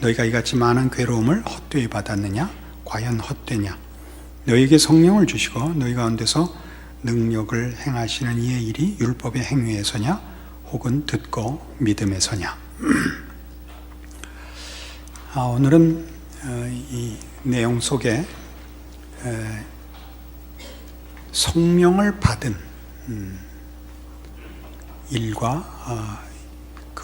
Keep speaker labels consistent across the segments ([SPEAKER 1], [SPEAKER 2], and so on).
[SPEAKER 1] 너희가 이같이 많은 괴로움을 헛되이 받았느냐? 과연 헛되냐? 너희에게 성령을 주시고 너희 가운데서 능력을 행하시는 이의 일이 율법의 행위에서냐? 혹은 듣고 믿음에서냐? 아, 오늘은 어, 이 내용 속에 에, 성령을 받은 음, 일과 어,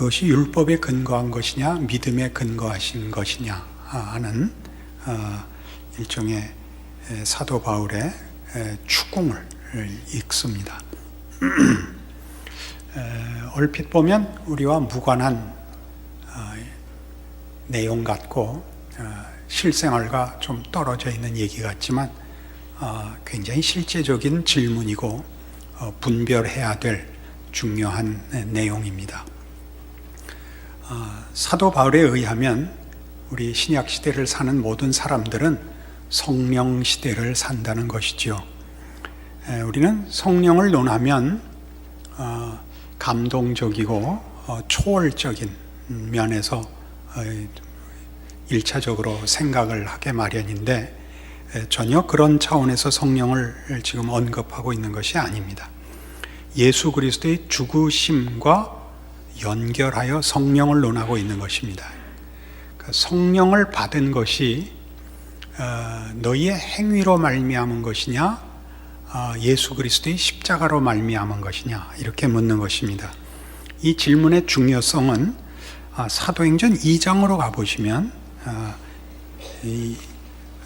[SPEAKER 1] 그것이 율법에 근거한 것이냐 믿음에 근거하신 것이냐 하는 어, 일종의 에, 사도 바울의 에, 추궁을 읽습니다. 에, 얼핏 보면 우리와 무관한 어, 내용 같고 어, 실생활과 좀 떨어져 있는 얘기 같지만 어, 굉장히 실제적인 질문이고 어, 분별해야 될 중요한 내용입니다. 어, 사도 바울에 의하면 우리 신약 시대를 사는 모든 사람들은 성령 시대를 산다는 것이죠. 에, 우리는 성령을 논하면 어, 감동적이고 어, 초월적인 면에서 어, 일차적으로 생각을 하게 마련인데 에, 전혀 그런 차원에서 성령을 지금 언급하고 있는 것이 아닙니다. 예수 그리스도의 죽으심과 연결하여 성령을 논하고 있는 것입니다. 그 성령을 받은 것이 어, 너희의 행위로 말미암은 것이냐, 어, 예수 그리스도의 십자가로 말미암은 것이냐 이렇게 묻는 것입니다. 이 질문의 중요성은 아, 사도행전 2장으로 가보시면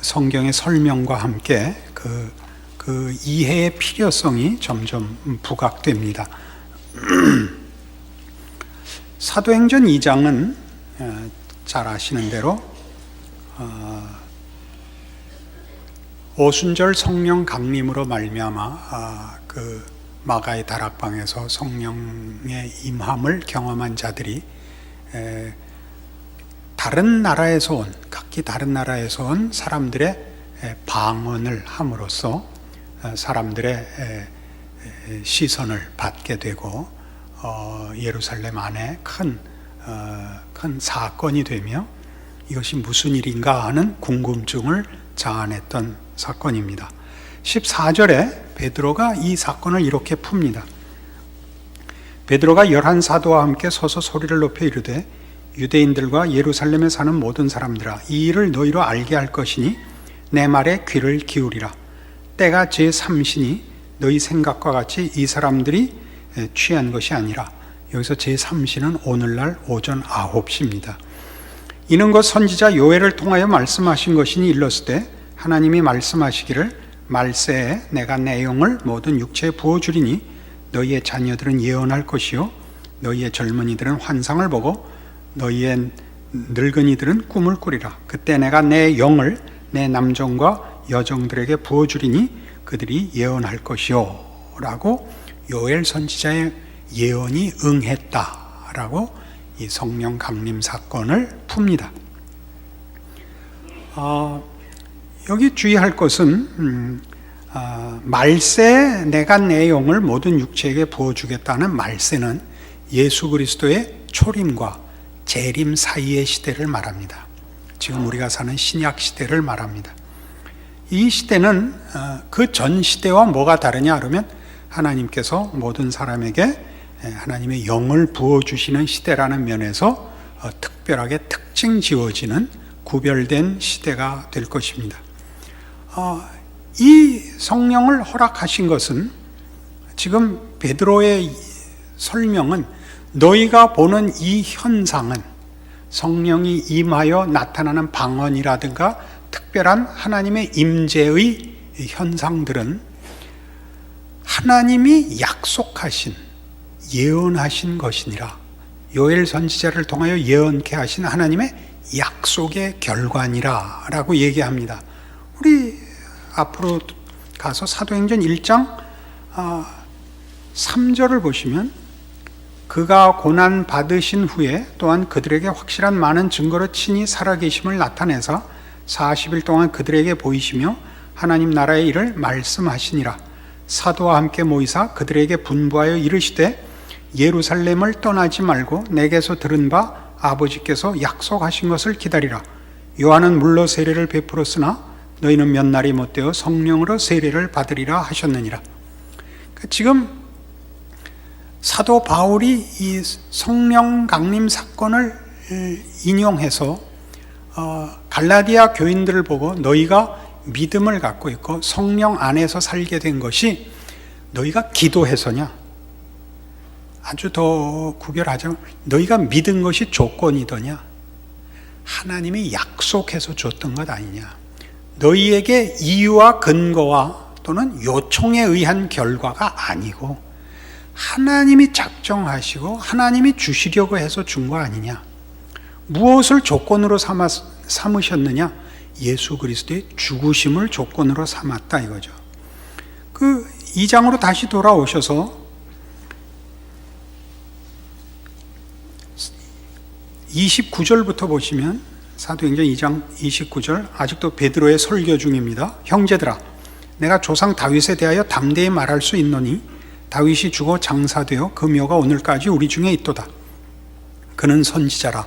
[SPEAKER 1] 성경의 설명과 함께 그, 그 이해의 필요성이 점점 부각됩니다. 사도행전 2장은 어, 잘 아시는 대로 어, 오순절 성령 강림으로 말미암아 아, 그 마가의 다락방에서 성령의 임함을 경험한 자들이 에, 다른 나라에서 온 각기 다른 나라에서 온 사람들의 에, 방언을 함으로써 어, 사람들의 시선을 받게 되고 어, 예루살렘 안에 큰, 어, 큰 사건이 되며 이것이 무슨 일인가 하는 궁금증을 자아냈던 사건입니다. 14절에 베드로가 이 사건을 이렇게 풉니다. 베드로가 열한 사도와 함께 서서 소리를 높여 이르되 유대인들과 예루살렘에 사는 모든 사람들아 이 일을 너희로 알게 할 것이니 내 말에 귀를 기울이라 때가 제 삼신이 너희 생각과 같이 이 사람들이 취한 것이 아니라 여기서 제 삼신은 오늘날 오전 9시입니다. 이는 것 선지자 요엘을 통하여 말씀하신 것이니 일렀을 때 하나님이 말씀하시기를 말세에 내가 내용을 모든 육체에 부어 주리니 너희의 자녀들은 예언할 것이요 너희의 젊은이들은 환상을 보고 너희의 늙은이들은 꿈을 꾸리라 그때 내가 내 영을 내 남정과 여정들에게 부어 주리니 그들이 예언할 것이요 라고 요엘 선지자의 예언이 응했다라고 이 성령 강림 사건을 풉니다. 어, 여기 주의할 것은 음, 어, 말세 내가 내용을 모든 육체에게 부어주겠다는 말세는 예수 그리스도의 초림과 재림 사이의 시대를 말합니다. 지금 우리가 사는 신약 시대를 말합니다. 이 시대는 어, 그전 시대와 뭐가 다르냐 그러면 하나님께서 모든 사람에게 하나님의 영을 부어주시는 시대라는 면에서 어, 특별하게 특징 지어지는 구별된 시대가 될 것입니다. 어, 이 성령을 허락하신 것은 지금 베드로의 설명은 너희가 보는 이 현상은 성령이 임하여 나타나는 방언이라든가 특별한 하나님의 임재의 현상들은 하나님이 약속하신 예언하신 것이니라 요엘 선지자를 통하여 예언케 하신 하나님의 약속의 결과니라 라고 얘기합니다. 우리 앞으로 가서 사도행전 1장 3절을 보시면 그가 고난 받으신 후에 또한 그들에게 확실한 많은 증거로 친히 살아계심을 나타내서 40일 동안 그들에게 보이시며 하나님 나라의 일을 말씀하시니라. 사도와 함께 모이사 그들에게 분부하여 이르시되 예루살렘을 떠나지 말고 내게서 들은 바 아버지께서 약속하신 것을 기다리라. 요한은 물로 세례를 베풀었으나 너희는 몇 날이 못되어 성령으로 세례를 받으리라 하셨느니라. 그러니까 지금 사도 바울이 이 성령 강림 사건을 인용해서 어, 갈라디아 교인들을 보고 너희가 믿음을 갖고 있고 성령 안에서 살게 된 것이 너희가 기도해서냐? 아주 더 구별하자면 너희가 믿은 것이 조건이더냐? 하나님이 약속해서 줬던 것 아니냐? 너희에게 이유와 근거와 또는 요청에 의한 결과가 아니고 하나님이 작정하시고 하나님이 주시려고 해서 준 거 아니냐? 무엇을 조건으로 삼아, 삼으셨느냐? 예수 그리스도의 죽으심을 조건으로 삼았다 이거죠. 그 2장으로 다시 돌아오셔서 29절부터 보시면 사도행전 2장 29절 아직도 베드로의 설교 중입니다. 형제들아 내가 조상 다윗에 대하여 담대히 말할 수 있노니 다윗이 죽어 장사되어 그 묘가 오늘까지 우리 중에 있도다. 그는 선지자라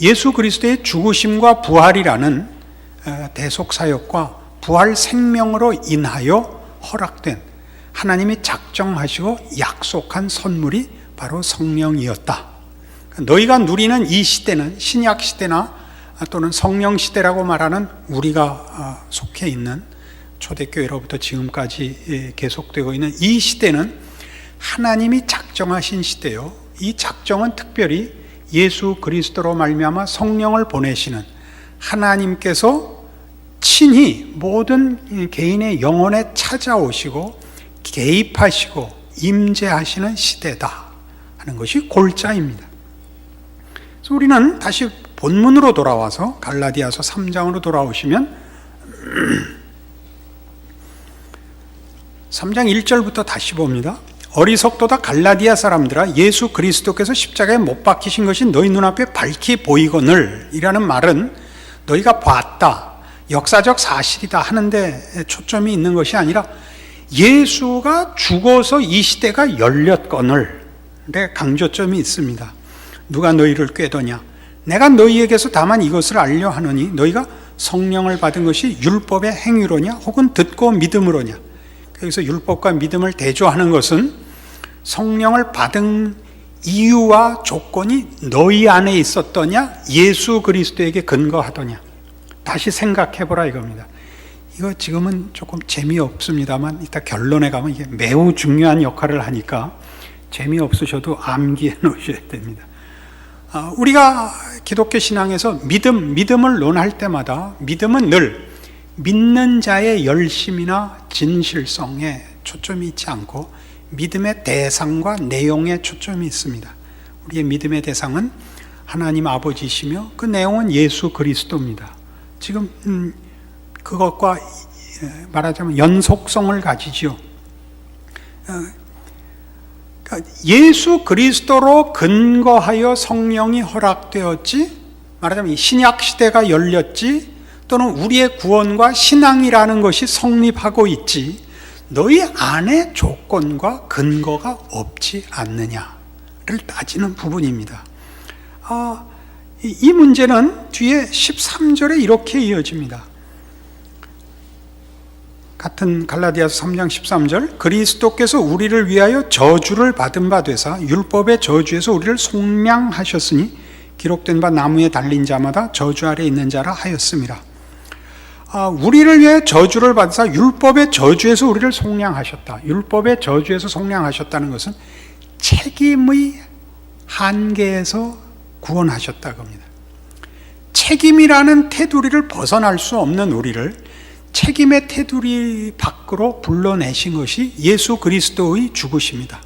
[SPEAKER 1] 예수 그리스도의 죽으심과 부활이라는 대속 사역과 부활 생명으로 인하여 허락된 하나님이 작정하시고 약속한 선물이 바로 성령이었다. 너희가 누리는 이 시대는 신약 시대나 또는 성령 시대라고 말하는 우리가 속해 있는 초대교회로부터 지금까지 계속되고 있는 이 시대는 하나님이 작정하신 시대요. 이 작정은 특별히 예수 그리스도로 말미암아 성령을 보내시는 하나님께서 친히 모든 개인의 영혼에 찾아오시고 개입하시고 임재하시는 시대다 하는 것이 골자입니다. 그래서 우리는 다시 본문으로 돌아와서 갈라디아서 3장으로 돌아오시면 3장 1절부터 다시 봅니다. 어리석도다 갈라디아 사람들아 예수 그리스도께서 십자가에 못 박히신 것이 너희 눈앞에 밝히 보이거늘. 이라는 말은 너희가 봤다 역사적 사실이다 하는데 초점이 있는 것이 아니라 예수가 죽어서 이 시대가 열렸거늘. 데 강조점이 있습니다. 누가 너희를 꾀더냐? 내가 너희에게서 다만 이것을 알려 하노니 너희가 성령을 받은 것이 율법의 행위로냐? 혹은 듣고 믿음으로냐? 여기서 율법과 믿음을 대조하는 것은 성령을 받은 이유와 조건이 너희 안에 있었더냐 예수 그리스도에게 근거하더냐 다시 생각해 보라 이겁니다. 이거 지금은 조금 재미없습니다만 이따 결론에 가면 이게 매우 중요한 역할을 하니까 재미없으셔도 암기해 놓으셔야 됩니다. 아, 우리가 기독교 신앙에서 믿음, 믿음을 논할 때마다 믿음은 늘 믿는 자의 열심이나 진실성에 초점이 있지 않고 믿음의 대상과 내용에 초점이 있습니다. 우리의 믿음의 대상은 하나님 아버지시며 그 내용은 예수 그리스도입니다. 지금 음, 그것과 말하자면 연속성을 가지지요. 어, 그러니까 예수 그리스도로 근거하여 성령이 허락되었지, 말하자면 신약 시대가 열렸지, 또는 우리의 구원과 신앙이라는 것이 성립하고 있지, 너희 안에 조건과 근거가 없지 않느냐를 따지는 부분입니다. 아, 이 문제는 뒤에 13절에 이렇게 이어집니다. 같은 갈라디아서 3장 13절 그리스도께서 우리를 위하여 저주를 받은 바 되사 율법의 저주에서 우리를 속량하셨으니 기록된 바 나무에 달린 자마다 저주 아래 있는 자라 하였습니다. 아, 우리를 위해 저주를 받으사 율법의 저주에서 우리를 속량하셨다. 율법의 저주에서 속량하셨다는 것은 책임의 한계에서 구원하셨다고 합니다. 책임이라는 테두리를 벗어날 수 없는 우리를 책임의 테두리 밖으로 불러내신 것이 예수 그리스도의 죽으십니다.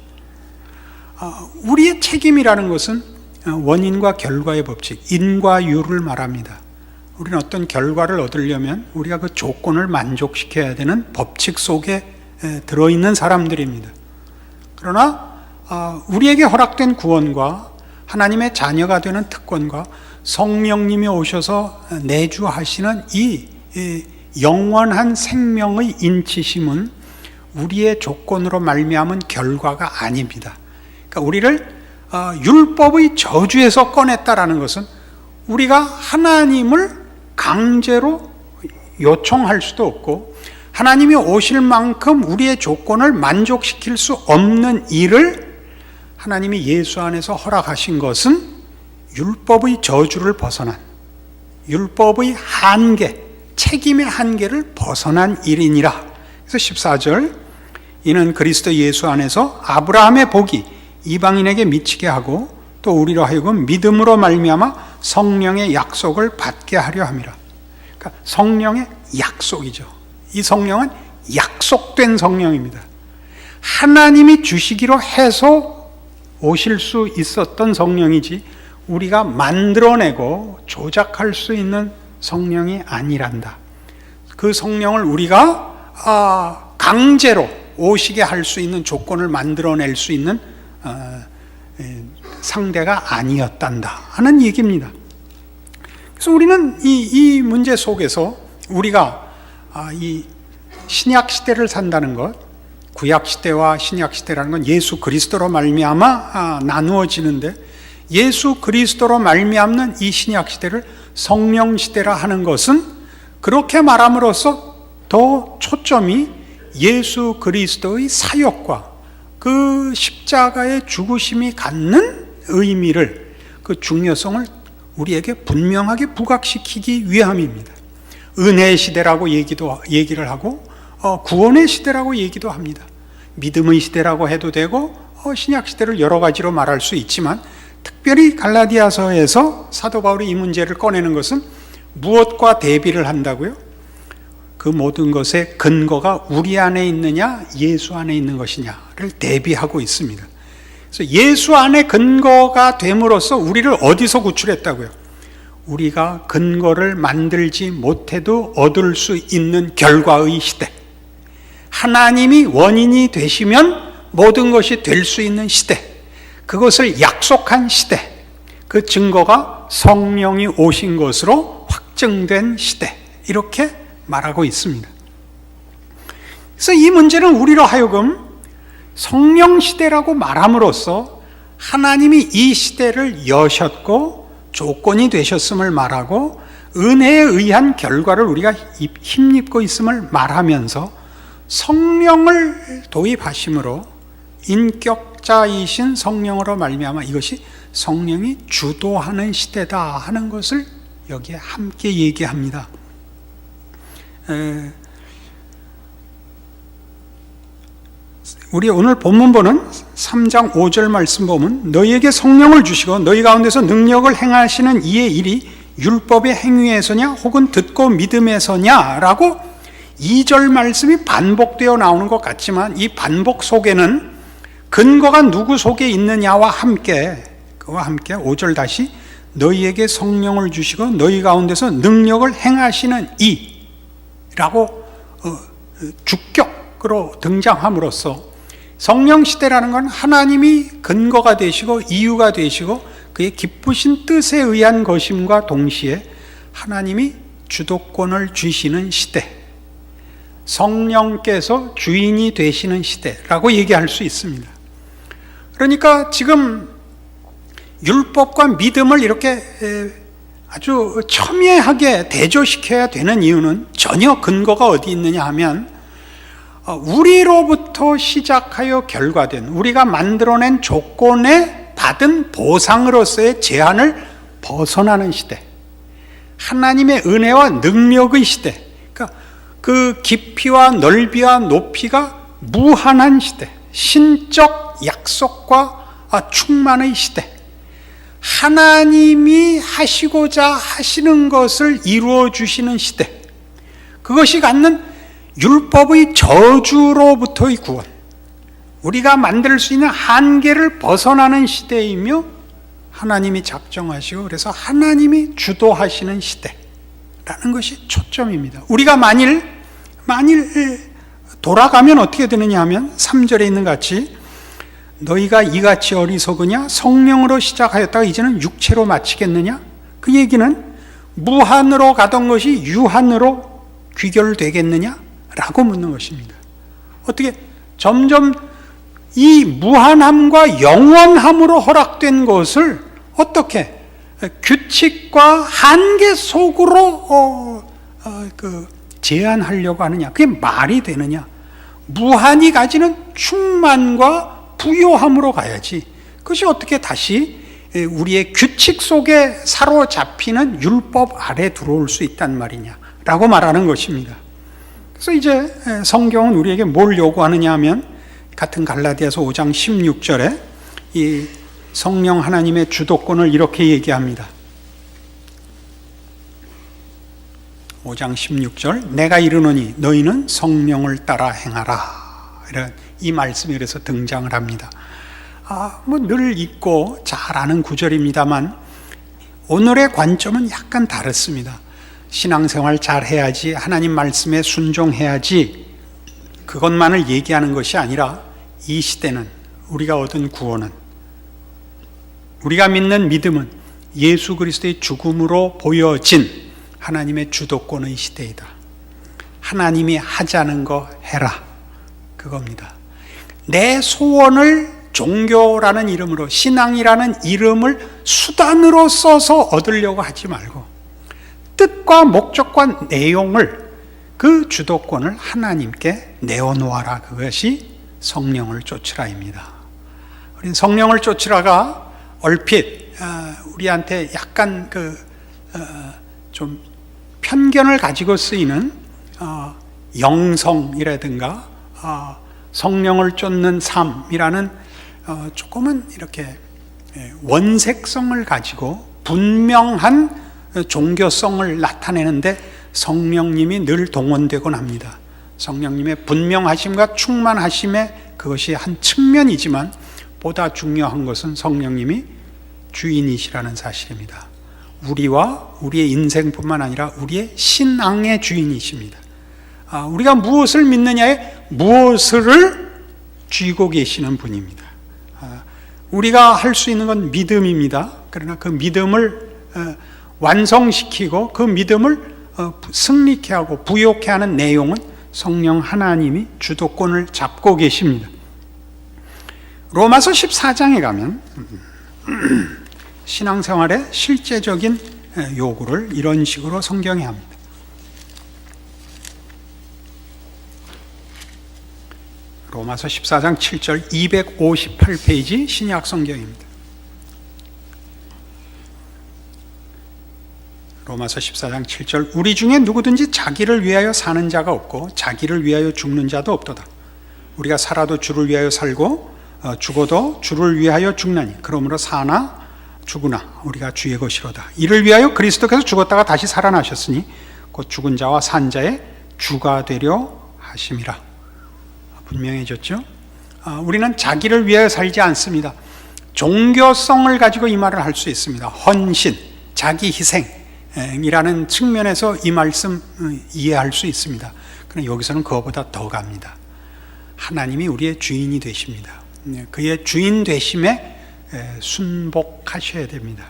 [SPEAKER 1] 아, 우리의 책임이라는 것은 원인과 결과의 법칙, 인과 유를 말합니다. 우리는 어떤 결과를 얻으려면 우리가 그 조건을 만족시켜야 되는 법칙 속에 들어있는 사람들입니다. 그러나 아, 우리에게 허락된 구원과 하나님의 자녀가 되는 특권과 성령님이 오셔서 내주하시는 이 영원한 생명의 인치심은 우리의 조건으로 말미암은 결과가 아닙니다. 그러니까 우리를 어, 율법의 저주에서 꺼냈다라는 것은 우리가 하나님을 강제로 요청할 수도 없고 하나님이 오실 만큼 우리의 조건을 만족시킬 수 없는 일을 하나님이 예수 안에서 허락하신 것은 율법의 저주를 벗어난 율법의 한계, 책임의 한계를 벗어난 일이니라. 그래서 14절 이는 그리스도 예수 안에서 아브라함의 복이 이방인에게 미치게 하고 또 우리로 하여금 믿음으로 말미암아 성령의 약속을 받게 하려 함이라. 그러니까 성령의 약속이죠. 이 성령은 약속된 성령입니다. 하나님이 주시기로 해서 오실 수 있었던 성령이지 우리가 만들어내고 조작할 수 있는 성령이 아니란다. 그 성령을 우리가 아, 강제로 오시게 할 수 있는 조건을 만들어낼 수 있는 어, 상대가 아니었단다 하는 얘기입니다. 그래서 우리는 이, 이 문제 속에서 우리가 아, 이 신약 시대를 산다는 것, 구약 시대와 신약 시대라는 건 예수 그리스도로 말미암아 아, 나누어지는데 예수 그리스도로 말미암는 이 신약 시대를 성령 시대라 하는 것은 그렇게 말함으로써 더 초점이 예수 그리스도의 사역과 그 십자가의 죽으심이 갖는 의미를 그 중요성을 우리에게 분명하게 부각시키기 위함입니다. 은혜의 시대라고 얘기도 얘기를 하고 어, 구원의 시대라고 얘기도 합니다. 믿음의 시대라고 해도 되고 어, 신약 시대를 여러 가지로 말할 수 있지만 특별히 갈라디아서에서 사도 바울이 이 문제를 꺼내는 것은 무엇과 대비를 한다고요? 그 모든 것의 근거가 우리 안에 있느냐, 예수 안에 있는 것이냐를 대비하고 있습니다. 그래서 예수 안에 근거가 됨으로써 우리를 어디서 구출했다고요? 우리가 근거를 만들지 못해도 얻을 수 있는 결과의 시대. 하나님이 원인이 되시면 모든 것이 될 수 있는 시대. 그것을 약속한 시대. 그 증거가 성령이 오신 것으로 확증된 시대. 이렇게 말하고 있습니다. 그래서 이 문제는 우리로 하여금 성령 시대라고 말함으로써 하나님이 이 시대를 여셨고 조건이 되셨음을 말하고 은혜에 의한 결과를 우리가 힘입고 있음을 말하면서 성령을 도입하심으로 인격자이신 성령으로 말미암아 이것이 성령이 주도하는 시대다 하는 것을 여기에 함께 얘기합니다. 우리 오늘 본문 보는 3장 5절 말씀 보면 너희에게 성령을 주시고 너희 가운데서 능력을 행하시는 이의 일이 율법의 행위에서냐 혹은 듣고 믿음에서냐라고 2절 말씀이 반복되어 나오는 것 같지만 이 반복 속에는 근거가 누구 속에 있느냐와 함께 그와 함께 5절 다시 너희에게 성령을 주시고 너희 가운데서 능력을 행하시는 이라고 어, 주격으로 등장함으로써 성령 시대라는 건 하나님이 근거가 되시고 이유가 되시고 그의 기쁘신 뜻에 의한 것임과 동시에 하나님이 주도권을 주시는 시대, 성령께서 주인이 되시는 시대라고 얘기할 수 있습니다. 그러니까 지금 율법과 믿음을 이렇게 아주 첨예하게 대조시켜야 되는 이유는 전혀 근거가 어디 있느냐 하면 어, 우리로부터 시작하여 결과된 우리가 만들어낸 조건에 받은 보상으로서의 제한을 벗어나는 시대. 하나님의 은혜와 능력의 시대. 그러니까 그 깊이와 넓이와 높이가 무한한 시대, 신적 약속과 아, 충만의 시대. 하나님이 하시고자 하시는 것을 이루어 주시는 시대. 그것이 갖는 율법의 저주로부터의 구원. 우리가 만들 수 있는 한계를 벗어나는 시대이며 하나님이 작정하시고 그래서 하나님이 주도하시는 시대라는 것이 초점입니다. 우리가 만일 만일 돌아가면 어떻게 되느냐 하면 3절에 있는 같이 너희가 이같이 어리석으냐 성령으로 시작하였다가 이제는 육체로 마치겠느냐 그 얘기는 무한으로 가던 것이 유한으로 귀결되겠느냐 라고 묻는 것입니다. 어떻게 점점 이 무한함과 영원함으로 허락된 것을 어떻게 규칙과 한계 속으로 어, 어, 그 제한하려고 하느냐? 그게 말이 되느냐? 무한이 가지는 충만과 부요함으로 가야지. 그것이 어떻게 다시 우리의 규칙 속에 사로잡히는 율법 아래 들어올 수 있단 말이냐라고 말하는 것입니다. 그래서 이제 성경은 우리에게 뭘 요구하느냐 하면 같은 갈라디아서 5장 16절에 이 성령 하나님의 주도권을 이렇게 얘기합니다. 5장 16절 내가 이르노니 너희는 성령을 따라 행하라. 이런 이 말씀이 그래서 등장을 합니다. 아, 뭐 늘 읽고 잘 아는 구절입니다만 오늘의 관점은 약간 다릅니다. 신앙생활 잘 해야지 하나님 말씀에 순종해야지 그것만을 얘기하는 것이 아니라 이 시대는 우리가 얻은 구원은 우리가 믿는 믿음은 예수 그리스도의 죽음으로 보여진 하나님의 주도권의 시대이다. 하나님이 하자는 거 해라. 그겁니다. 내 소원을 종교라는 이름으로 신앙이라는 이름을 수단으로 써서 얻으려고 하지 말고 뜻과 목적과 내용을 그 주도권을 하나님께 내어놓아라. 그것이 성령을 쫓으라입니다. 우리 성령을 쫓으라가 얼핏 어, 우리한테 약간 그좀 어, 편견을 가지고 쓰이는 어, 영성이라든가 성령을 쫓는 삶이라는 조금은 이렇게 예, 원색성을 가지고 분명한 종교성을 나타내는데 성령님이 늘 동원되곤 합니다. 성령님의 분명하심과 충만하심의 그것이 한 측면이지만 보다 중요한 것은 성령님이 주인이시라는 사실입니다. 우리와 우리의 인생뿐만 아니라 우리의 신앙의 주인이십니다. 아, 우리가 무엇을 믿느냐에 무엇을 쥐고 계시는 분입니다. 아, 우리가 할 수 있는 건 믿음입니다. 그러나 그 믿음을 어, 완성시키고 그 믿음을 어, 승리케 하고 부욕케 하는 내용은 성령 하나님이 주도권을 잡고 계십니다. 로마서 14장에 가면 신앙생활의 실제적인 요구를 이런 식으로 성경에 합니다. 로마서 14장 7절 258페이지 신약 성경입니다. 로마서 14장 7절 우리 중에 누구든지 자기를 위하여 사는 자가 없고 자기를 위하여 죽는 자도 없도다. 우리가 살아도 주를 위하여 살고 어, 죽어도 주를 위하여 죽나니 그러므로 사나 죽으나 우리가 주의 것이로다. 이를 위하여 그리스도께서 죽었다가 다시 살아나셨으니 곧 죽은 자와 산 자의 주가 되려 하심이라. 분명해졌죠? 아, 우리는 자기를 위하여 살지 않습니다. 종교성을 가지고 이 말을 할 수 있습니다. 헌신, 자기 희생 이라는 측면에서 이 말씀 어, 이해할 수 있습니다. 그러나 여기서는 그거보다 더 갑니다. 하나님이 우리의 주인이 되십니다. 네, 그의 주인 되심에 순복하셔야 됩니다.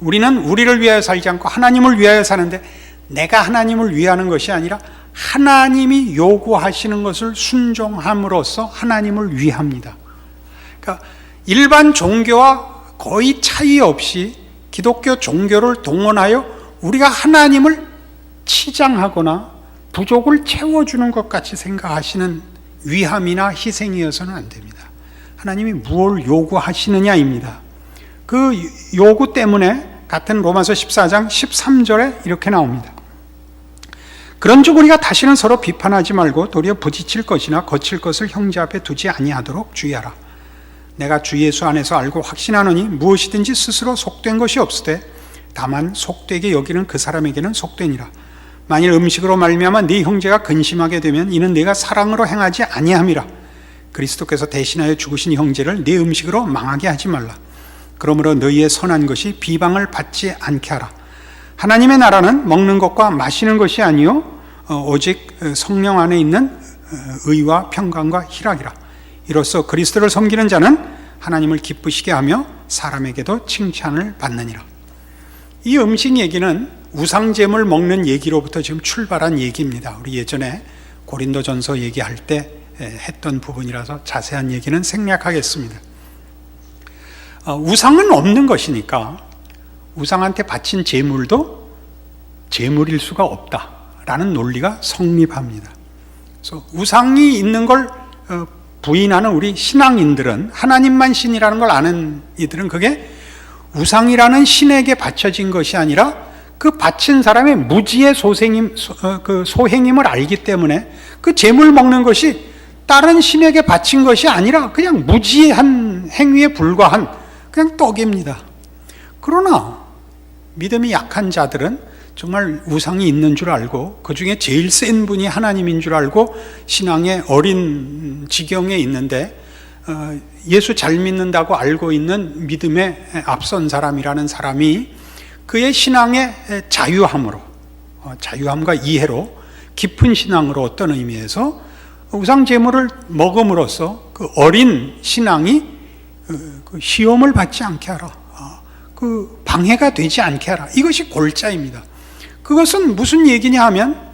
[SPEAKER 1] 우리는 우리를 위하여 살지 않고 하나님을 위하여 사는데 내가 하나님을 위하는 것이 아니라 하나님이 요구하시는 것을 순종함으로써 하나님을 위합니다. 그러니까 일반 종교와 거의 차이 없이 기독교 종교를 동원하여 우리가 하나님을 치장하거나 부족을 채워주는 것 같이 생각하시는 위함이나 희생이어서는 안 됩니다. 하나님이 무엇을 요구하시느냐입니다. 그 요구 때문에 같은 로마서 14장 13절에 이렇게 나옵니다. 그런즉 우리가 다시는 서로 비판하지 말고 도리어 부딪힐 것이나 거칠 것을 형제 앞에 두지 아니하도록 주의하라. 내가 주 예수 안에서 알고 확신하노니 무엇이든지 스스로 속된 것이 없으되 다만 속되게 여기는 그 사람에게는 속되니라. 만일 음식으로 말미암아 네 형제가 근심하게 되면 이는 네가 사랑으로 행하지 아니함이라. 그리스도께서 대신하여 죽으신 형제를 네 음식으로 망하게 하지 말라. 그러므로 너희의 선한 것이 비방을 받지 않게 하라. 하나님의 나라는 먹는 것과 마시는 것이 아니요 어, 오직 성령 안에 있는 어, 의와 평강과 희락이라. 이로써 그리스도를 섬기는 자는 하나님을 기쁘시게 하며 사람에게도 칭찬을 받느니라. 이 음식 얘기는 우상잼을 먹는 얘기로부터 지금 출발한 얘기입니다. 우리 예전에 고린도전서 얘기할 때 했던 부분이라서 자세한 얘기는 생략하겠습니다. 어, 우상은 없는 것이니까 우상한테 바친 제물도 제물일 수가 없다라는 논리가 성립합니다. 그래서 우상이 있는 걸 어, 부인하는 우리 신앙인들은 하나님만 신이라는 걸 아는 이들은 그게 우상이라는 신에게 바쳐진 것이 아니라 그 바친 사람의 무지의 소생임, 어, 그 소행임을 알기 때문에 그 재물 먹는 것이 다른 신에게 바친 것이 아니라 그냥 무지한 행위에 불과한 그냥 떡입니다. 그러나 믿음이 약한 자들은 정말 우상이 있는 줄 알고 그 중에 제일 센 분이 하나님인 줄 알고 신앙의 어린 지경에 있는데 어, 예수 잘 믿는다고 알고 있는 믿음에 앞선 사람이라는 사람이 그의 신앙의 자유함으로 어, 자유함과 이해로 깊은 신앙으로 어떤 의미에서 우상 제물을 먹음으로써 그 어린 신앙이 어, 그 시험을 받지 않게 하라. 그 방해가 되지 않게 하라. 이것이 골자입니다. 그것은 무슨 얘기냐 하면 어,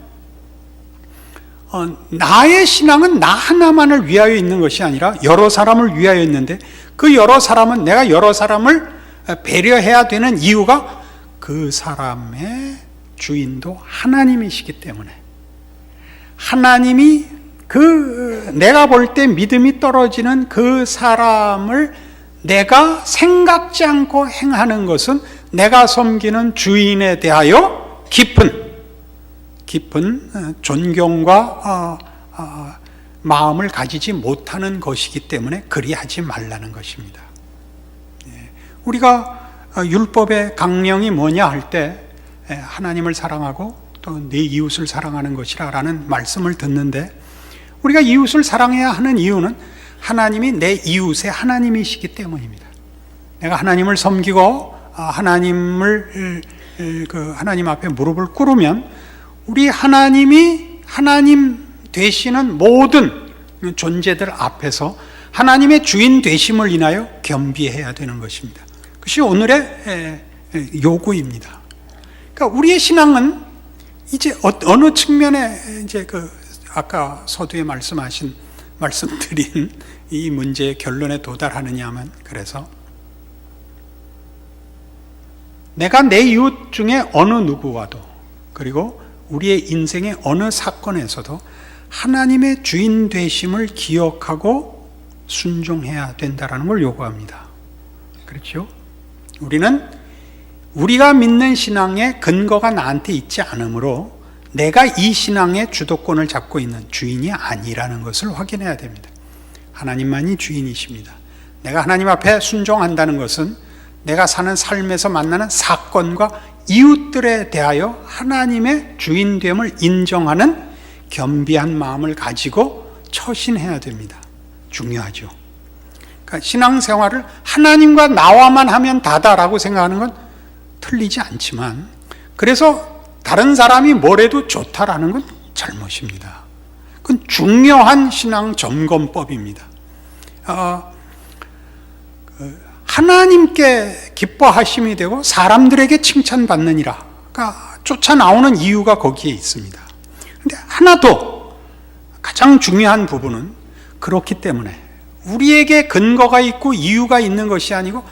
[SPEAKER 1] 나의 신앙은 나 하나만을 위하여 있는 것이 아니라 여러 사람을 위하여 있는데 그 여러 사람은 내가 여러 사람을 배려해야 되는 이유가 그 사람의 주인도 하나님이시기 때문에. 하나님이 그 내가 볼 때 믿음이 떨어지는 그 사람을 내가 생각지 않고 행하는 것은 내가 섬기는 주인에 대하여 깊은 깊은 어, 존경과 어, 어, 마음을 가지지 못하는 것이기 때문에 그리하지 말라는 것입니다. 예, 우리가 율법의 강령이 뭐냐 할 때 하나님을 사랑하고 또 내 이웃을 사랑하는 것이라라는 말씀을 듣는데 우리가 이웃을 사랑해야 하는 이유는 하나님이 내 이웃의 하나님이시기 때문입니다. 내가 하나님을 섬기고 아, 하나님을 그 하나님 앞에 무릎을 꿇으면 우리 하나님이 하나님 되시는 모든 존재들 앞에서 하나님의 주인 되심을 인하여 겸비해야 되는 것입니다. 그것이 오늘의 요구입니다. 그러니까 우리의 신앙은 이제 어, 어느 측면에 이제 그 아까 서두에 말씀하신 말씀드린 이 문제의 결론에 도달하느냐 하면 그래서 내가 내 이웃 중에 어느 누구와도 그리고 우리의 인생의 어느 사건에서도 하나님의 주인 되심을 기억하고 순종해야 된다라는 걸 요구합니다. 그렇죠? 우리는 우리가 믿는 신앙의 근거가 나한테 있지 않으므로 내가 이 신앙의 주도권을 잡고 있는 주인이 아니라는 것을 확인해야 됩니다. 하나님만이 주인이십니다. 내가 하나님 앞에 순종한다는 것은 내가 사는 삶에서 만나는 사건과 이웃들에 대하여 하나님의 주인됨을 인정하는 겸비한 마음을 가지고 처신해야 됩니다. 중요하죠. 그러니까 신앙생활을 하나님과 나와만 하면 다다라고 생각하는 건 틀리지 않지만 그래서 다른 사람이 뭐래도 좋다라는 건 잘못입니다. 그건 중요한 신앙 점검법입니다. 어, 하나님께 기뻐하심이 되고 사람들에게 칭찬받느니라. 그러니까 쫓아 나오는 이유가 거기에 있습니다. 근데 하나 더 가장 중요한 부분은 그렇기 때문에 우리에게 근거가 있고 이유가 있는 것이 아니고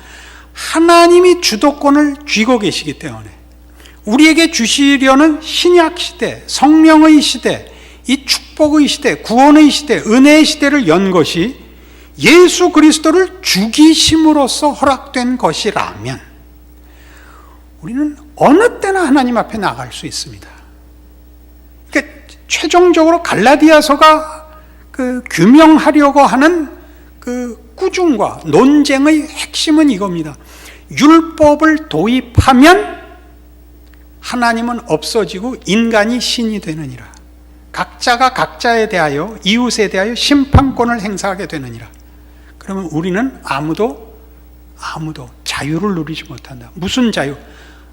[SPEAKER 1] 하나님이 주도권을 쥐고 계시기 때문에 우리에게 주시려는 신약 시대, 성령의 시대, 이 축복의 시대, 구원의 시대, 은혜의 시대를 연 것이 예수 그리스도를 죽이심으로써 허락된 것이라면 우리는 어느 때나 하나님 앞에 나갈 수 있습니다. 그러니까 최종적으로 갈라디아서가 그 규명하려고 하는 그 꾸중과 논쟁의 핵심은 이겁니다. 율법을 도입하면 하나님은 없어지고 인간이 신이 되느니라. 각자가 각자에 대하여 이웃에 대하여 심판권을 행사하게 되느니라. 그러면 우리는 아무도 아무도 자유를 누리지 못한다. 무슨 자유?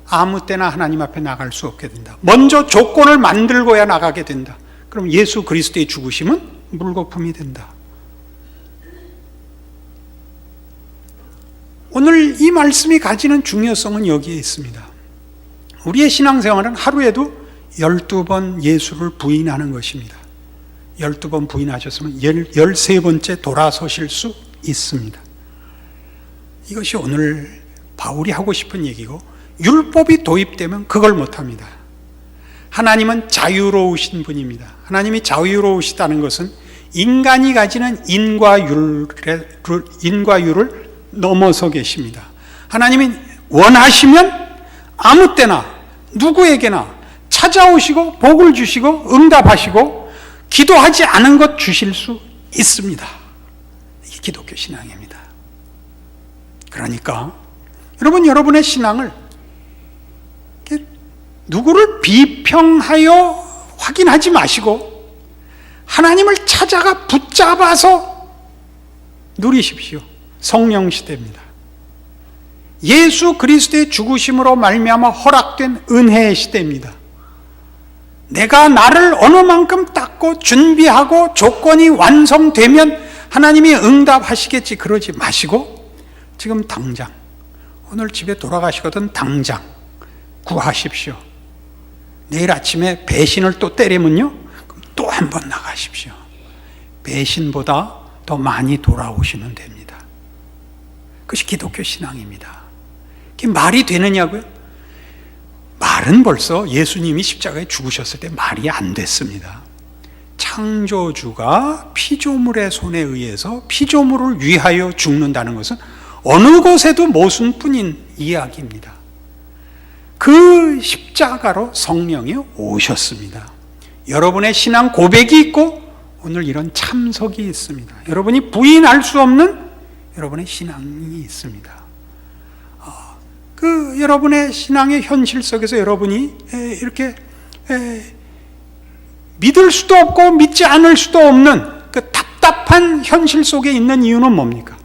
[SPEAKER 1] 아무 때나 하나님 앞에 나갈 수 없게 된다. 먼저 조건을 만들고야 나가게 된다. 그럼 예수 그리스도의 죽으심은 물거품이 된다. 오늘 이 말씀이 가지는 중요성은 여기에 있습니다. 우리의 신앙생활은 하루에도 12번 예수를 부인하는 것입니다. 12번 부인하셨으면 13번째 돌아서실 수 있습니다. 이것이 오늘 바울이 하고 싶은 얘기고 율법이 도입되면 그걸 못합니다. 하나님은 자유로우신 분입니다. 하나님이 자유로우시다는 것은 인간이 가지는 인과율, 인과율을 넘어서 계십니다. 하나님이 원하시면 아무 때나 누구에게나 찾아오시고 복을 주시고 응답하시고 기도하지 않은 것 주실 수 있습니다. 기독교 신앙입니다. 그러니까 여러분 여러분의 신앙을 누구를 비평하여 확인하지 마시고 하나님을 찾아가 붙잡아서 누리십시오. 성령 시대입니다. 예수 그리스도의 죽으심으로 말미암아 허락된 은혜의 시대입니다. 내가 나를 어느 만큼 닦고 준비하고 조건이 완성되면 하나님이 응답하시겠지 그러지 마시고 지금 당장 오늘 집에 돌아가시거든 당장 구하십시오. 내일 아침에 배신을 또 때리면요 또한 번 나가십시오. 배신보다 더 많이 돌아오시면 됩니다. 그것이 기독교 신앙입니다. 그게 말이 되느냐고요? 말은 벌써 예수님이 십자가에 죽으셨을 때 말이 안 됐습니다. 창조주가 피조물의 손에 의해서 피조물을 위하여 죽는다는 것은 어느 곳에도 모순뿐인 이야기입니다. 그 십자가로 성령이 오셨습니다. 여러분의 신앙 고백이 있고 오늘 이런 참석이 있습니다. 여러분이 부인할 수 없는 여러분의 신앙이 있습니다. 어, 그 여러분의 신앙의 현실 속에서 여러분이 이렇게 믿을 수도 없고 믿지 않을 수도 없는 그 답답한 현실 속에 있는 이유는 뭡니까?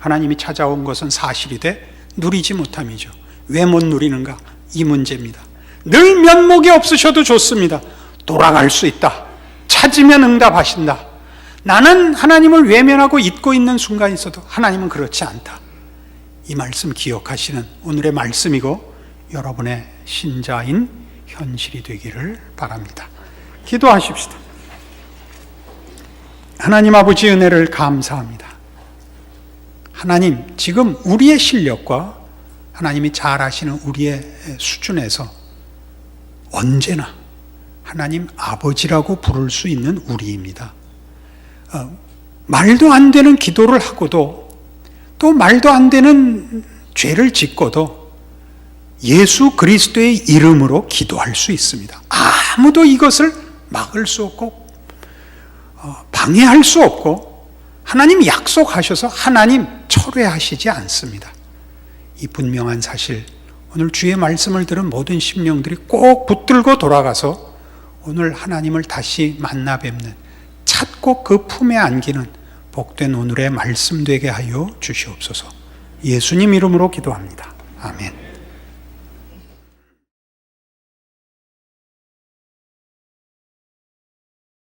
[SPEAKER 1] 하나님이 찾아온 것은 사실이 돼 누리지 못함이죠. 왜 못 누리는가? 이 문제입니다. 늘 면목이 없으셔도 좋습니다. 돌아갈 수 있다. 찾으면 응답하신다. 나는 하나님을 외면하고 잊고 있는 순간이 있어도 하나님은 그렇지 않다. 이 말씀 기억하시는 오늘의 말씀이고 여러분의 신자인 현실이 되기를 바랍니다. 기도하십시다. 하나님 아버지 은혜를 감사합니다. 하나님, 지금 우리의 실력과 하나님이 잘 아시는 우리의 수준에서 언제나 하나님 아버지라고 부를 수 있는 우리입니다. 어, 말도 안 되는 기도를 하고도 또 말도 안 되는 죄를 짓고도 예수 그리스도의 이름으로 기도할 수 있습니다. 아무도 이것을 막을 수 없고 어, 방해할 수 없고 하나님 약속하셔서 하나님 철회하시지 않습니다. 이 분명한 사실 오늘 주의 말씀을 들은 모든 심령들이 꼭 붙들고 돌아가서 오늘 하나님을 다시 만나 뵙는 찾고 그 품에 안기는 복된 오늘의 말씀 되게 하여 주시옵소서. 예수님 이름으로 기도합니다. 아멘.